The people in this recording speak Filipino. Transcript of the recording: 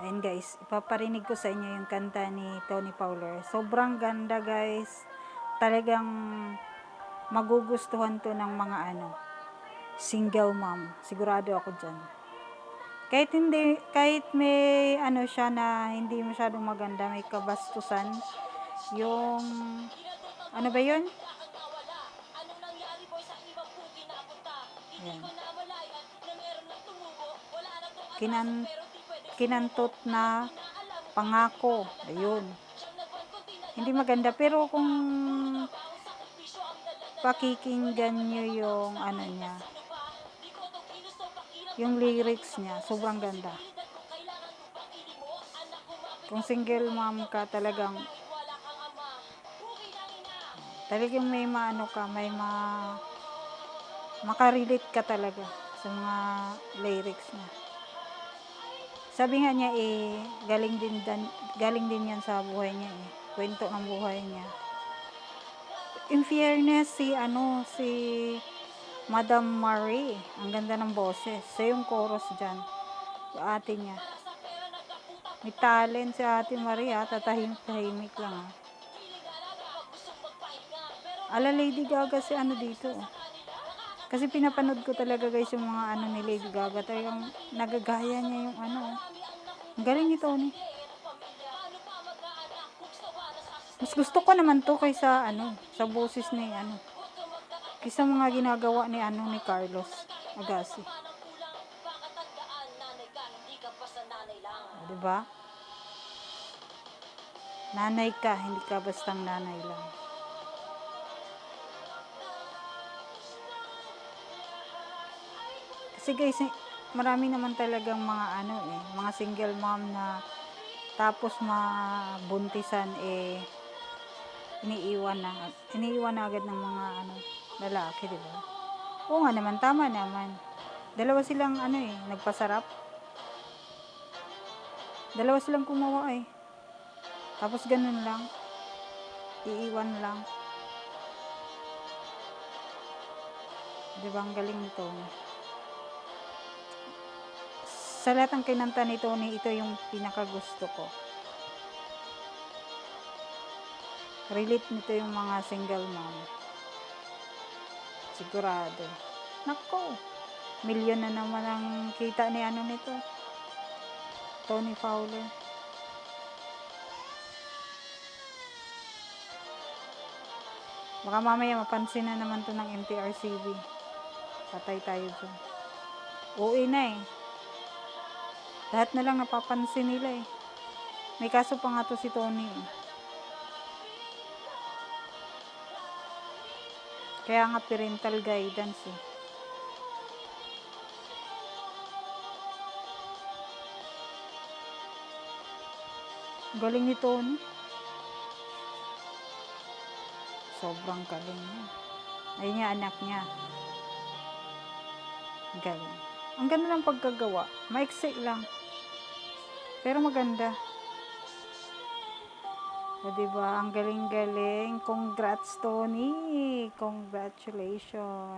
Ayun guys, ipaparinig ko sa inyo yung kanta ni Tony Fowler. Sobrang ganda guys. Talagang magugustuhan to ng mga ano, single mom. Sigurado ako dyan. Kahit hindi, kahit may ano siya na hindi masyadong maganda, may kabastusan. Yung, ano ba yun? Ayan. Kinan, kinantot na pangako. Ayun. Hindi maganda. Pero kung pakikinggan nyo yung ano niya, yung lyrics niya, sobrang ganda. Kung single mom ka, talagang talagang may maano ka, may ma makarelate ka talaga sa mga lyrics niya. Sabi nga niya eh, galing din, dan, galing din yan sa buhay niya eh. Kwento ng buhay niya. In fairness, si ano, si Madam Marie, ang ganda ng boses. Siya yung chorus dyan. Ate niya. May talent si ate Marie ha, tatahimik-tahimik lang ha. Ala Lady Gaga si ano dito. oh. Kasi pinapanood ko talaga guys yung mga ano ni Lady Gaga. Talagang nagagaya niya yung ano. oh. Ang galing ni Tony. Mas gusto ko naman to kaysa ano, sa boses ni ano. Kaysa mga ginagawa ni ano ni Carlos Agassi. Di ba? Nanay ka, hindi ka bastang nanay lang. Guys, eh, marami naman talagang mga ano eh, mga single mom na tapos mabuntisan eh iniiwan na iniiwan na agad ng mga ano lalaki, di ba? Oo nga naman, tama naman. Dalawa silang ano eh, nagpasarap. Dalawa silang kumawa eh. Tapos ganun lang. Iiwan lang. Di ba ang galing nito? Sa lahat ng kinanta ni Tony, ito yung pinakagusto ko. Relate nito yung mga single mom. Sigurado. Nako, milyon na naman ang kita ni ano nito. Tony Fowler. Baka mamaya mapansin na naman to ng MTRCB. Patay tayo dyan. Uwi na eh. Lahat na lang napapansin nila eh. May kaso pa nga to si Tony eh. Kaya nga parental guidance eh. Galing ni Tony. Sobrang galing niya. Ayun niya, anak niya. Galing. Ang ganda ng pagkagawa. Maiksi lang. Pero maganda. O, diba? Ang galing-galing. Congrats, Tony. Congratulations.